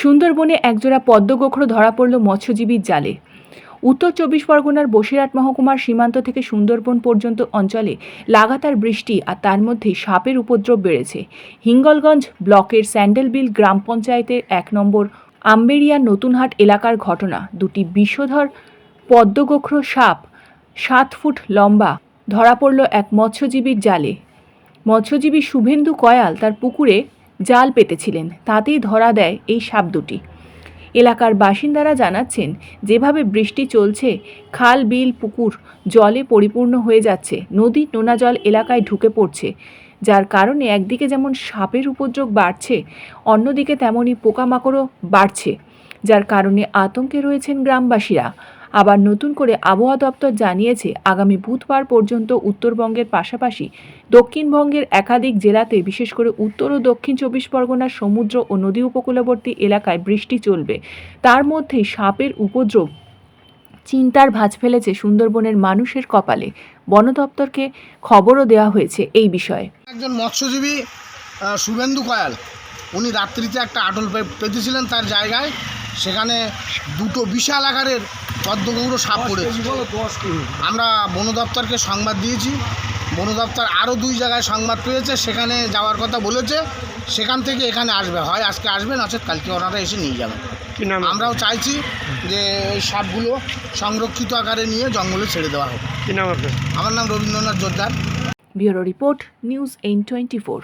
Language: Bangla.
সুন্দরবনে একজোড়া পদ্মগোখরো ধরা পড়ল মৎস্যজীবীর জালে। উত্তর চব্বিশ পরগনার বসিরহাট মহকুমার সীমান্ত থেকে সুন্দরবন পর্যন্ত অঞ্চলে লাগাতার বৃষ্টি আর তার মধ্যে সাপের উপদ্রব বেড়েছে। হিঙ্গলগঞ্জ ব্লকের স্যান্ডেলবিল গ্রাম পঞ্চায়েতের এক নম্বর আম্বেরিয়া নতুনহাট এলাকার ঘটনা। দুটি বিষধর পদ্মগোখরো সাপ সাত ফুট লম্বা ধরা পড়ল এক মৎস্যজীবীর জালে। মৎস্যজীবী শুভেন্দু কয়াল তার পুকুরে জাল পেতেছিলেন, তাতেই ধরা দেয় এই সাপ দুটি। এলাকার বাসিন্দারা জানাচ্ছেন, যেভাবে বৃষ্টি চলছে, খাল, বিল, পুকুর জলে পরিপূর্ণ হয়ে যাচ্ছে, নদী নোনা জল এলাকায় ঢুকে পড়ছে। যার কারণে একদিকে যেমন সাপের উপদ্রব বাড়ছে, অন্যদিকে তেমনই পোকামাকড়ও বাড়ছে, যার কারণে আতঙ্কে রয়েছেন গ্রামবাসীরা। আবার নতুন করে আবহাওয়া দপ্তর জানিয়েছে, আগামী বুধবার পর্যন্ত উত্তরবঙ্গের পাশাপাশি দক্ষিণবঙ্গের একাধিক জেলাতে, বিশেষ করে উত্তর ও দক্ষিণ চব্বিশ পরগনার সমুদ্র ও নদী উপকূলবর্তী এলাকায় বৃষ্টি চলবে। তার মধ্যেই সাপের উপদ্রব চিন্তার ভাঁজ ফেলেছে সুন্দরবনের মানুষের কপালে। বন দপ্তরকে খবরও দেওয়া হয়েছে এই বিষয়ে। একজন মৎস্যজীবী শুভেন্দু কয়াল, উনি রাত্রিতে একটা আটল পেতেছিলেন তার জায়গায়। সেখানে দুটো বিশাল আকারের পদ্মগৌর সাপ পড়েছে। আমরা বন দপ্তরকে সংবাদ দিয়েছি। বন দপ্তর আরও দুই জায়গায় সংবাদ পেয়েছে সেখানে যাওয়ার কথা বলেছে। সেখান থেকে এখানে আসবে হয় আজকে আসবে নচেত কালকে ওনারা এসে নিয়ে যাবেন কি আমরাও চাইছি যে ওই সাপগুলো সংরক্ষিত আকারে নিয়ে জঙ্গলে ছেড়ে দেওয়া হোক। কি নাম আপনার? আমার নাম Rabindranath Jordar. Bureau report news এইন twenty four.